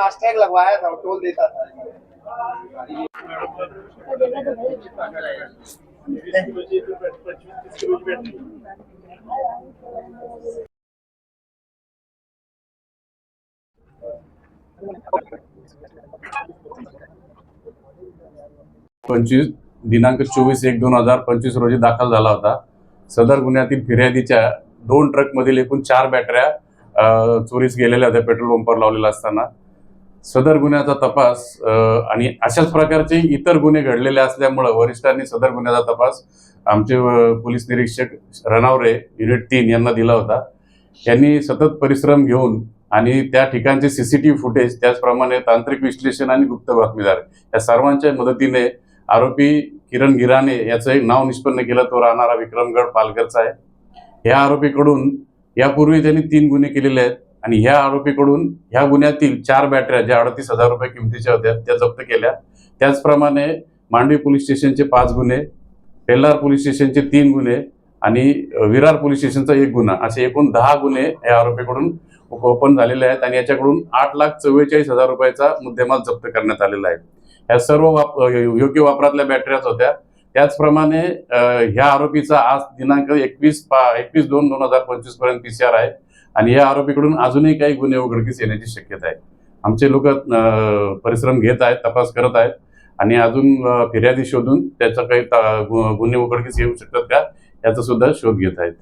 FASTag लगवाया था toll देता था। पंचवीस दिनांक चोवीस एक दोन हजार पंचवीस रोजी दाखल झाला होता. सदर गुन्ह्यातील फिर्यादीच्या दोन ट्रकमधील एकूण चार बॅटऱ्या चोरीस गेलेल्या होत्या पेट्रोल पंपावर लावलेला असताना. सदर गुन्ह्याचा तपास आणि अशाच प्रकारचे इतर गुन्हे घडलेले असल्यामुळं वरिष्ठांनी सदर गुन्ह्याचा तपास आमचे पोलीस निरीक्षक रणावरे युनिट तीन यांना दिला होता. यांनी सतत परिश्रम घेऊन आणि त्या ठिकाणचे सीसीटीव्ही फुटेज त्याचप्रमाणे तांत्रिक विश्लेषण आणि गुप्त बातमीदार या सर्वांच्या मदतीने आरोपी किरण गिराणे याचं एक नाव निष्पन्न केलं. तो राहणारा विक्रमगड पालघरचा आहे. या आरोपीकडून यापूर्वी त्यांनी तीन गुन्हे केलेले आहेत. आणि ह्या आरोपीकडून ह्या गुन्ह्यातील चार बॅटऱ्या ज्या अडतीस हजार रुपये किमतीच्या होत्या त्या जप्त केल्या. त्याचप्रमाणे मांडवी पोलीस स्टेशनचे पाच गुन्हे पेल्लार पोलीस स्टेशनचे तीन गुन्हे आणि विरार पोलीस स्टेशनचा एक गुन्हा. असे एकूण दहा गुन्हे या आरोपीकडून ओपन झालेले आहेत आणि याच्याकडून आठ लाख चव्वेचाळीस हजार रुपयाचा मुद्देमाल जप्त करण्यात आलेला आहे. ह्या सर्व वाप योग्य वापरातल्या बॅटऱ्याच होत्या. त्याचप्रमाणे ह्या आरोपीचा आज दिनांक एकवीस पा एकवीस दोन दोन हजार पंचवीसपर्यंत पी सी आर आहे. आणि या आरोपीकडून अजूनही काही गुन्हे उघडकीस येण्याची शक्यता आहे. आमचे लोक परिश्रम घेत आहेत तपास करत आहेत आणि अजून फिर्यादी शोधून त्याचा काही गुन्हे उघडकीस येऊ शकतात का? याचा सुद्धा शोध घेत आहेत.